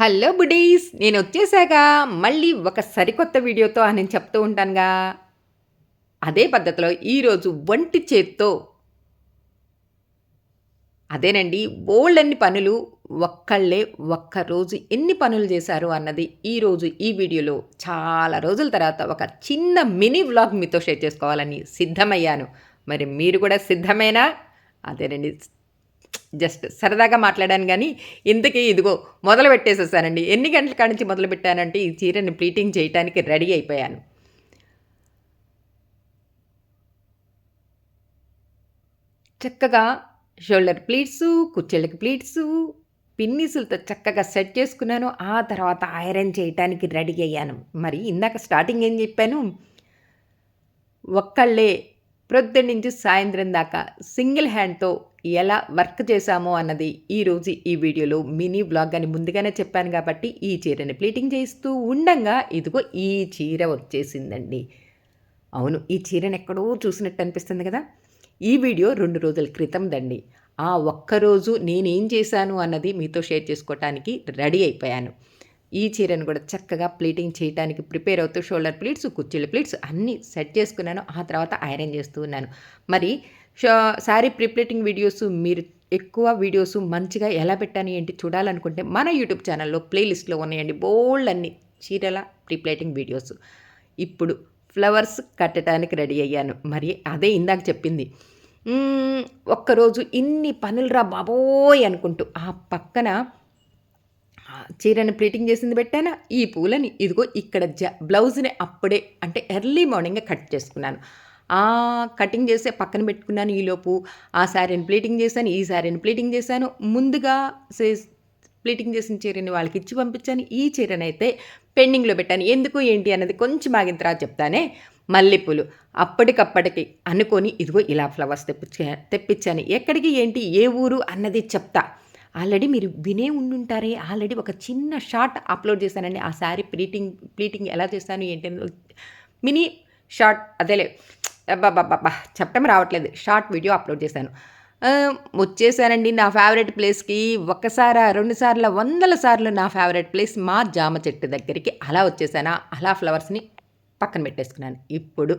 Hello buddies నేను వచ్చేసాక మళ్ళీ ఒక సరికొత్త వీడియోతో అని చెప్తూ ఉంటానుగా. అదే పద్ధతిలో ఈరోజు వంటి చేత్తో అదేనండి బోల్డన్ని పనులు ఒక్కళ్ళే ఒక్కరోజు ఎన్ని పనులు చేశారు అన్నది ఈరోజు ఈ వీడియోలో చాలా రోజుల తర్వాత ఒక చిన్న మినీ వ్లాగ్ మీతో షేర్ చేసుకోవాలని సిద్ధమయ్యాను. మరి మీరు కూడా సిద్ధమేనా? అదేనండి జస్ట్ సరదాగా మాట్లాడాను కానీ ఇంతకీ ఇదిగో మొదలు పెట్టేసేసానండి. ఎన్ని గంటల కాడి నుంచి మొదలు పెట్టానంటే ఈ చీరని ప్లీటింగ్ చేయడానికి రెడీ అయిపోయాను. చక్కగా షోల్డర్ ప్లీట్సు కుచ్చెళ్ళకి ప్లీట్సు పిన్నీసులతో చక్కగా సెట్ చేసుకున్నాను. ఆ తర్వాత ఐరన్ చేయటానికి రెడీ అయ్యాను. మరి ఇందాక స్టార్టింగ్ ఏం చెప్పాను? ఒక్కళ్ళే ప్రొద్దు నుంచి సాయంత్రం దాకా సింగిల్ హ్యాండ్తో ఎలా వర్క్ చేశామో అన్నది ఈరోజు ఈ వీడియోలో మినీ బ్లాగ్ అని ముందుగానే చెప్పాను కాబట్టి ఈ చీరని ప్లీటింగ్ చేస్తూ ఉండంగా. ఇదిగో ఈ చీర వచ్చేసిందండి. అవును ఈ చీరను ఎక్కడో చూసినట్టు అనిపిస్తుంది కదా. ఈ వీడియో రెండు రోజుల క్రితం దండి. ఆ ఒక్కరోజు నేనేం చేశాను అన్నది మీతో షేర్ చేసుకోవటానికి రెడీ అయిపోయాను. ఈ చీరను కూడా చక్కగా ప్లీటింగ్ చేయడానికి ప్రిపేర్ అవుతూ షోల్డర్ ప్లీట్స్ కుర్చీల ప్లీట్స్ అన్నీ సెట్ చేసుకున్నాను. ఆ తర్వాత ఐరన్ చేస్తూ ఉన్నాను. మరి శారీ ప్రిప్లేటింగ్ వీడియోస్ మీరు ఎక్కువ వీడియోస్ మంచిగా ఎలా పెట్టాను ఏంటి చూడాలనుకుంటే మన యూట్యూబ్ ఛానల్లో ప్లేలిస్ట్లో ఉన్నాయండి బోల్డ్ అన్ని చీరల ప్రిప్లేటింగ్ వీడియోస్. ఇప్పుడు ఫ్లవర్స్ కట్టడానికి రెడీ అయ్యాను. మరి అదే ఇందాక చెప్పింది. ఒక్కరోజు ఇన్ని పనులు బాబోయ్ అనుకుంటూ ఆ పక్కన చీరను ప్లీటింగ్ చేసింది పెట్టానా? ఈ పూలని ఇదిగో ఇక్కడ జ బ్లౌజ్ని అప్పుడే అంటే ఎర్లీ మార్నింగే కట్ చేసుకున్నాను. ఆ కటింగ్ చేసే పక్కన పెట్టుకున్నాను ఈలోపు ఆ శారీని ప్లీటింగ్ చేశాను ఈ శారీని ప్లీటింగ్ చేశాను. ముందుగా ప్లీటింగ్ చేసిన చీరని వాళ్ళకి ఇచ్చి పంపించాను. ఈ చీరని అయితే పెండింగ్లో పెట్టాను. ఎందుకు ఏంటి అన్నది కొంచెం ఆగిన తర్వాత చెప్తానే. మల్లెపూలు. అప్పటికప్పటికి అనుకొని ఇదిగో ఇలా ఫ్లవర్స్ తెప్పించా తెప్పించాను. ఎక్కడికి ఏంటి ఏ ఊరు అన్నది చెప్తా. ఆల్రెడీ మీరు వినే ఉండుంటారే. ఆల్రెడీ ఒక చిన్న షార్ట్ అప్లోడ్ చేశానండి. ఆ శారీ ప్లీటింగ్ ప్లీటింగ్ ఎలా చేశాను ఏంటి మినీ షార్ట్ అదేలే. బాబా చెప్పడం రావట్లేదు. షార్ట్ వీడియో అప్లోడ్ చేశాను. వచ్చేసానండి నా ఫేవరెట్ ప్లేస్కి. ఒకసారి రెండు సార్లు వందల సార్లు నా ఫేవరెట్ ప్లేస్ మా జామ చెట్టు దగ్గరికి అలా వచ్చేసానా. అలా ఫ్లవర్స్ని పక్కన పెట్టేసుకున్నాను. ఇప్పుడు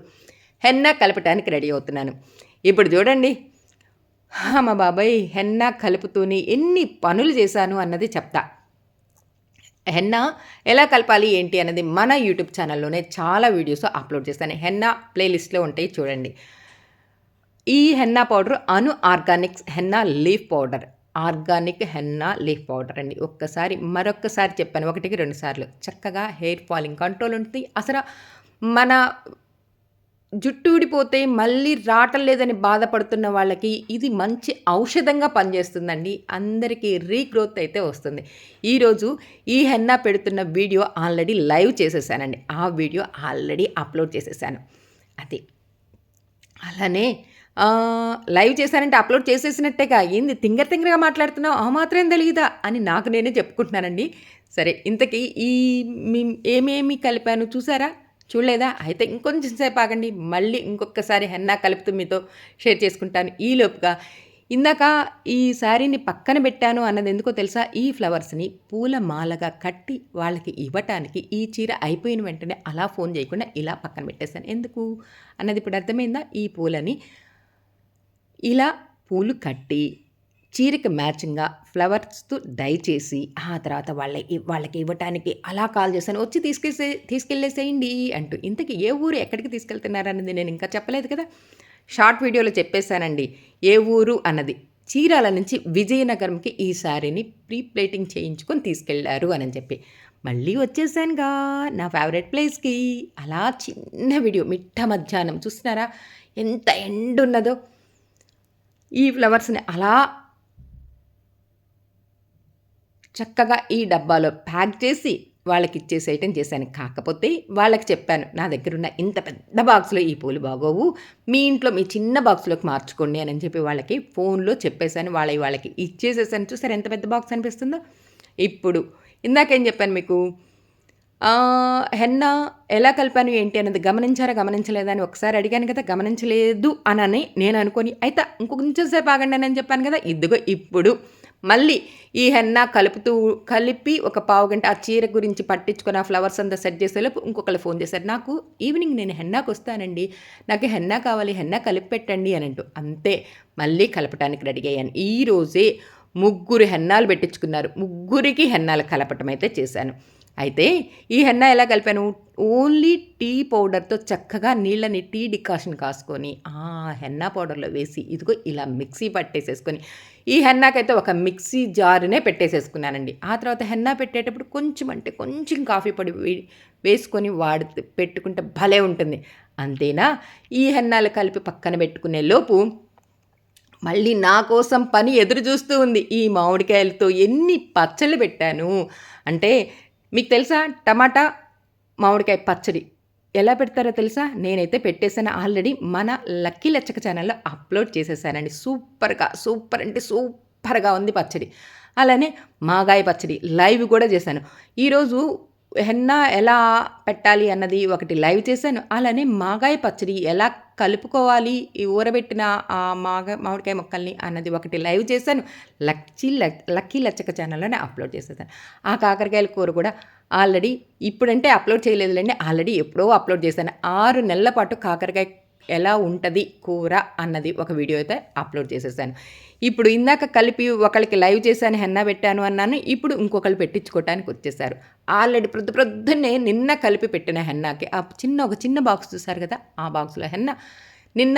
హెన్న కలపటానికి రెడీ అవుతున్నాను. ఇప్పుడు చూడండి. మా బాబాయ్ హెన్న కలుపుతూనే ఎన్ని పనులు చేశాను అన్నది చెప్తా. హెన్నా ఎలా కలపాలి ఏంటి అనేది మన యూట్యూబ్ ఛానల్లోనే చాలా వీడియోస్ అప్లోడ్ చేస్తాను. హెన్నా ప్లేలిస్ట్లో ఉంటాయి చూడండి. ఈ henna powder Anu organics henna leaf powder. Organic henna leaf powder అండి. ఒక్కసారి మరొక్కసారి చెప్పాను. ఒకటికి రెండు సార్లు. చక్కగా హెయిర్ ఫాలింగ్ కంట్రోల్ ఉంటుంది. అసలు మన జుట్టు ఊడిపోతే మళ్ళీ రావటం లేదని బాధపడుతున్న వాళ్ళకి ఇది మంచి ఔషధంగా పనిచేస్తుందండి. అందరికీ రీగ్రోత్ అయితే వస్తుంది. ఈరోజు ఈ హెన్నా పెడుతున్న వీడియో ఆల్రెడీ లైవ్ చేసేసానండి. ఆ వీడియో ఆల్రెడీ అప్లోడ్ చేసేసాను. అది. అలానే లైవ్ చేశానంటే అప్లోడ్ చేసేసినట్టేగా ఏంది? తింగర తింగరగా మాట్లాడుతున్నావు? ఆ మాత్రం తెలియదా? అని నాకు నేనే చెప్పుకుంటున్నానండి. సరే ఇంతకీ ఈ ఏమేమి కలిపాను చూసారా? చూడలేదా? అయితే ఇంకొంచెం సేపు ఆగండి. మళ్ళీ ఇంకొకసారి హెన్నా కలుపుతూ మీతో షేర్ చేసుకుంటాను. ఈలోపుగా ఇందాక ఈ శారీని పక్కన పెట్టాను అన్నది ఎందుకో తెలుసా? ఈ ఫ్లవర్స్ని పూల మాలగా కట్టి వాళ్ళకి ఇవ్వటానికి ఈ చీర అయిపోయిన వెంటనే అలా ఫోన్ చేయకుండా ఇలా పక్కన పెట్టేశాను. ఎందుకు? అన్నది ఇప్పుడు అర్థమైందా? ఈ పూలని ఇలా పూలు కట్టి చీరకి మ్యాచింగ్గా ఫ్లవర్స్తో డై చేసి ఆ తర్వాత వాళ్ళ వాళ్ళకి ఇవ్వటానికి అలా కాల్ చేశాను. వచ్చి తీసుకెళ్ళే తీసుకెళ్ళేసేయండి అంటూ ఇంతకీ ఏ ఊరు ఎక్కడికి తీసుకెళ్తున్నారన్నది నేను ఇంకా చెప్పలేదు కదా. షార్ట్ వీడియోలో చెప్పేశానండి ఏ ఊరు అన్నది. చీరాల నుంచి విజయనగరంకి ఈ శారీని ప్రీ ప్లేటింగ్ చేయించుకొని తీసుకెళ్ళారు అని చెప్పి. మళ్ళీ వచ్చేసానుగా నా ఫేవరెట్ ప్లేస్కి. అలా చిన్న వీడియో మిట్ట మధ్యాహ్నం చూస్తున్నారా? ఎంత ఎండ్ ఉన్నదో ఈ ఫ్లవర్స్ని అలా చక్కగా ఈ డబ్బాలో ప్యాక్ చేసి వాళ్ళకి ఇచ్చేసేయటం చేశాను. కాకపోతే వాళ్ళకి చెప్పాను నా దగ్గర ఉన్న ఇంత పెద్ద బాక్స్లో ఈ పూలు బాగోవు మీ ఇంట్లో మీ చిన్న బాక్స్లోకి మార్చుకోండి అని చెప్పి వాళ్ళకి ఫోన్లో చెప్పేశాను. వాళ్ళ వాళ్ళకి ఇచ్చేసేసాను. చూసారు ఎంత పెద్ద బాక్స్ అనిపిస్తుందో? ఇప్పుడు ఇందాకేం చెప్పాను మీకు? హెన్న ఎలా కలిపాను ఏంటి అన్నది గమనించారా గమనించలేదా అని ఒకసారి అడిగాను కదా గమనించలేదు అని నేను అనుకొని అయితే ఇంకొంచెం సేపు ఆగండి అని చెప్పాను కదా ఇదిగో ఇప్పుడు మళ్ళీ ఈ హెన్నా కలుపుతూ కలిపి ఒక పావు గంట ఆ చీర గురించి పట్టించుకొని ఆ ఫ్లవర్స్ అంతా సెట్ చేసేలోపు ఇంకొకళ్ళు ఫోన్ చేశారు నాకు ఈవినింగ్ నేను హెన్నాకు వస్తానండి నాకు హెన్నా కావాలి హెన్నా కలిపి పెట్టండి అని అంటూ. అంతే మళ్ళీ కలపటానికి రెడీ అయ్యాను. ఈరోజే ముగ్గురు హెన్నాలు పెట్టించుకున్నారు. ముగ్గురికి హెన్నాలు కలపటం అయితే చేశాను. అయితే ఈ హెన్న ఎలా కలిపాను? ఓన్లీ టీ పౌడర్తో చక్కగా నీళ్ళని టీ డికాషన్ కాసుకొని ఆ హెన్నా పౌడర్లో వేసి ఇదిగో ఇలా మిక్సీ పట్టేసేసుకొని ఈ హెన్నాకైతే ఒక మిక్సీ జారునే పెట్టేసేసుకున్నానండి. ఆ తర్వాత హెన్నా పెట్టేటప్పుడు కొంచెం అంటే కొంచెం కాఫీ పొడి వేసుకొని వాడి పెట్టుకుంటే భలే ఉంటుంది. అంతేనా? ఈ హెన్నాలు కలిపి పక్కన పెట్టుకునే లోపు మళ్ళీ నా కోసం పని ఎదురు చూస్తూ ఉంది. ఈ మామిడికాయలతో ఎన్ని పచ్చళ్ళు పెట్టాను? అంటే మీకు తెలుసా? టమాటా మామిడికాయ పచ్చడి. ఎలా పెడతారో తెలుసా? నేనైతే పెట్టేసాను ఆల్రెడీ మన లక్కీ లచ్చక ఛానల్లో అప్లోడ్ చేసేసానండి. సూపర్గా సూపర్ అంటే సూపర్గా ఉంది పచ్చడి. అలానే మాగాయ పచ్చడి లైవ్ కూడా చేశాను. ఈరోజు హెన్నా ఎలా పెట్టాలి అన్నది ఒకటి లైవ్ చేశాను. అలానే మాగాయ పచ్చడి ఎలా కలుపుకోవాలి ఈ ఊరబెట్టిన ఆ మాగ మామిడికాయ మొక్కల్ని అన్నది ఒకటి లైవ్ చేశాను. లక్కీ లక్కీ లచ్చక ఛానల్లోనే అప్లోడ్ చేసేసాను. ఆ కాకరకాయల కూర కూడా ఆల్రెడీ ఇప్పుడంటే అప్లోడ్ చేయలేదులేండి ఆల్రెడీ ఎప్పుడో అప్లోడ్ చేశాను. ఆరు నెలల పాటు కాకరకాయ ఎలా ఉంటుంది కూర అన్నది ఒక వీడియో అయితే అప్లోడ్ చేసేసాను. ఇప్పుడు ఇందాక కలిపి ఒకరికి లైవ్ చేశాను హెన్నా పెట్టాను అన్నాను ఇప్పుడు ఇంకొకరు పెట్టించుకోవటానికి వచ్చేసారు. ఆల్రెడీ ప్రొద్దు ప్రొద్దున్నే నిన్న కలిపి పెట్టిన హెన్నాకి ఆ చిన్న ఒక చిన్న బాక్స్ చూసారు కదా ఆ బాక్స్లో హెన్న నిన్న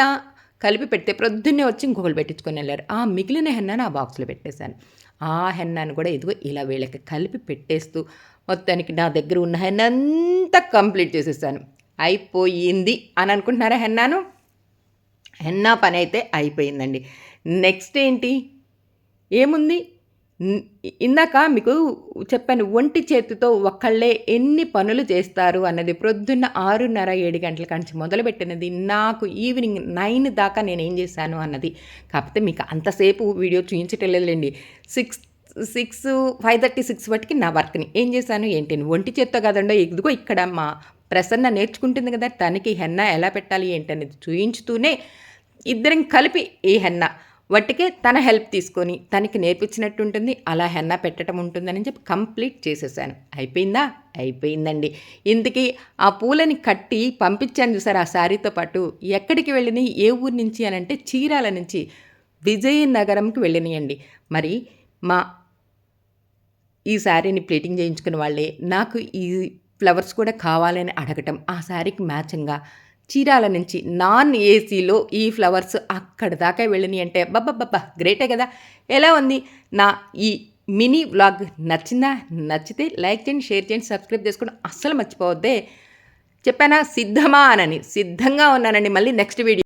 కలిపి పెడితే ప్రొద్దున్నే వచ్చి ఇంకొకరు పెట్టించుకొని వెళ్ళారు. ఆ మిగిలిన హెన్నాను ఆ బాక్స్లో పెట్టేశాను. ఆ హెన్నాను కూడా ఇదిగో ఇలా వీళ్ళకి కలిపి పెట్టేస్తూ మొత్తానికి నా దగ్గర ఉన్న హెన్న అంతా కంప్లీట్ చేసేసాను. అయిపోయింది అని అనుకుంటున్నారా హెన్నాను? హెన్నా పని అయితే అయిపోయిందండి. నెక్స్ట్ ఏంటి? ఏముంది? ఇందాక మీకు చెప్పాను ఒంటి చేతితో ఒక్కళ్ళే ఎన్ని పనులు చేస్తారు అన్నది ప్రొద్దున్న ఆరున్నర ఏడు గంటల కంచి మొదలుపెట్టినది నాకు ఈవినింగ్ నైన్ దాకా నేను ఏం చేశాను అన్నది. కాకపోతే మీకు అంతసేపు వీడియో చూపించటం లేదులేండి six six five thirty six వాటికి నా వర్క్ని. ఏం చేశాను? ఏంటి? ఒంటి చేత్తో కదండో ఇదిగో ఇక్కడ మా ప్రసన్న నేర్చుకుంటుంది కదా తనకి హెన్న ఎలా పెట్టాలి ఏంటనేది చూయించుతూనే ఇద్దరం కలిపి ఈ హెన్న వాటికే తన హెల్ప్ తీసుకొని తనకి నేర్పించినట్టు ఉంటుంది అలా హెన్న పెట్టడం ఉంటుందని చెప్పి కంప్లీట్ చేసేసాను. అయిపోయిందా? అయిపోయిందండి. ఇందుకీ ఆ పూలని కట్టి పంపించాను చూసారు ఆ శారీతో పాటు ఎక్కడికి వెళ్ళినాయి ఏ ఊరు నుంచి అని అంటే చీరాల నుంచి విజయనగరంకి వెళ్ళినాయండి. మరి మా ఈ శారీని ప్లేటింగ్ చేయించుకున్న వాళ్ళే నాకు ఈ ఫ్లవర్స్ కూడా కావాలని అడగటం ఆ శారీకి మ్యాచింగ్గా. చీరాల నుంచి నాన్ ఏసీలో ఈ ఫ్లవర్స్ అక్కడ దాకా వెళ్ళినాయి అంటే బబ్బబ్బబ్బా గ్రేటే కదా. ఎలా ఉంది? నా ఈ మినీ వ్లాగ్ నచ్చిందా? నచ్చితే లైక్ చేయండి షేర్ చేయండి సబ్స్క్రైబ్ చేసుకోండి అస్సలు మర్చిపోవద్దే. చెప్పానా? సిద్ధమా? అనని. సిద్ధంగా ఉన్నానండి. మళ్ళీ నెక్స్ట్ వీడియో